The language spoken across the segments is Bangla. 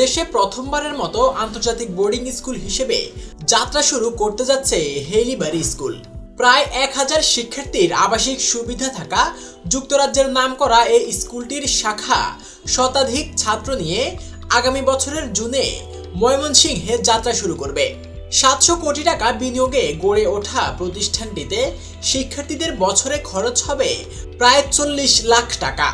দেশে প্রথমবারের মতো আন্তর্জাতিক বোর্ডিং স্কুল হিসেবে যাত্রা শুরু করতে যাচ্ছে হেলিবারি স্কুল। প্রায় এক হাজার শিক্ষার্থীর আবাসিক সুবিধা থাকা যুক্তরাজ্যের নামকরা এই স্কুলটির শাখা শতাধিক ছাত্র নিয়ে আগামী বছরের জুনে ময়মনসিংহে যাত্রা শুরু করবে। সাতশো কোটি টাকা বিনিয়োগে গড়ে ওঠা প্রতিষ্ঠানটিতে শিক্ষার্থীদের বছরে খরচ হবে প্রায় চল্লিশ লাখ টাকা।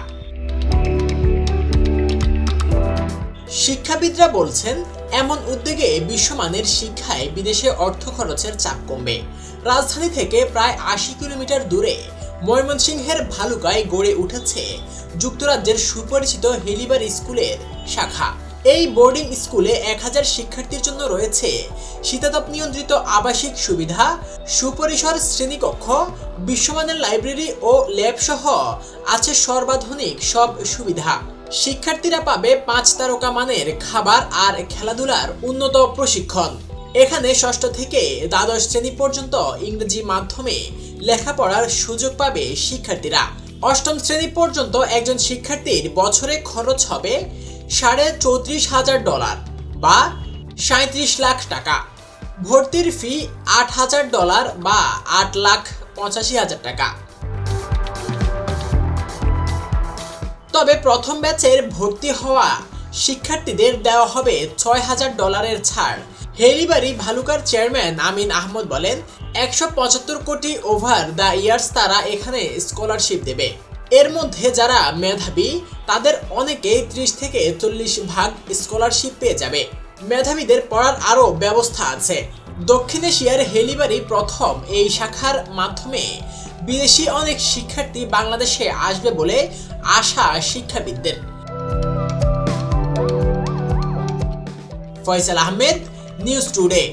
শিক্ষাবিদরা বলছেন, এমন উদ্যোগে বিশ্বমানের শিক্ষায় বিদেশে অর্থ খরচের চাপ কমবে। রাজধানী থেকে প্রায় আশি কিলোমিটার দূরে ময়মনসিংহের ভালুকায় গড়ে উঠেছে যুক্তরাজ্যের সুপরিচিত হেলিবার স্কুলের শাখা। এই বোর্ডিং স্কুলে এক হাজার শিক্ষার্থীর জন্য রয়েছে শীতাতপ নিয়ন্ত্রিত আবাসিক সুবিধা, সুপরিসর শ্রেণীকক্ষ, বিশ্বমানের লাইব্রেরি ও ল্যাব সহ আছে সর্বাধুনিক সব সুবিধা। শিক্ষার্থীরা পাবে পাঁচ তারকা মানের খাবার আর খেলাধুলার উন্নত প্রশিক্ষণ। এখানে ষষ্ঠ থেকে দ্বাদশ শ্রেণি পর্যন্ত ইংরেজি মাধ্যমে লেখাপড়ার সুযোগ পাবে শিক্ষার্থীরা। অষ্টম শ্রেণি পর্যন্ত একজন শিক্ষার্থীর বছরে খরচ হবে সাড়ে চৌত্রিশ হাজার ডলার বা সাঁত্রিশ লাখ টাকা। ভর্তির ফি আট হাজার ডলার বা আট লাখ পঁচাশি হাজার টাকা। তবে প্রথম ব্যাচের ভর্তি হওয়া শিক্ষার্থীদের দেওয়া হবে ছয় হাজার ডলারের ছাড়। হেলিবারি ভালুকার চেয়ারম্যান আমিন আহমদ বলেন, একশো পঁচাত্তর কোটি ওভার দ্য ইয়ার্স তারা এখানে স্কলারশিপ দেবে। এর মধ্যে যারা মেধাবী, তাদের অনেকেই ত্রিশ থেকে চল্লিশ ভাগ স্কলারশিপ পেয়ে যাবে। মেধাবীদের পড়ার আরও ব্যবস্থা আছে। দক্ষিণ এশিয়ার হেলিবারি প্রথম এই শাখার মাধ্যমে বিদেশি অনেক শিক্ষার্থী বাংলাদেশে আসবে বলে আশা শিক্ষাবিদদের। Faisal Ahmed, news today.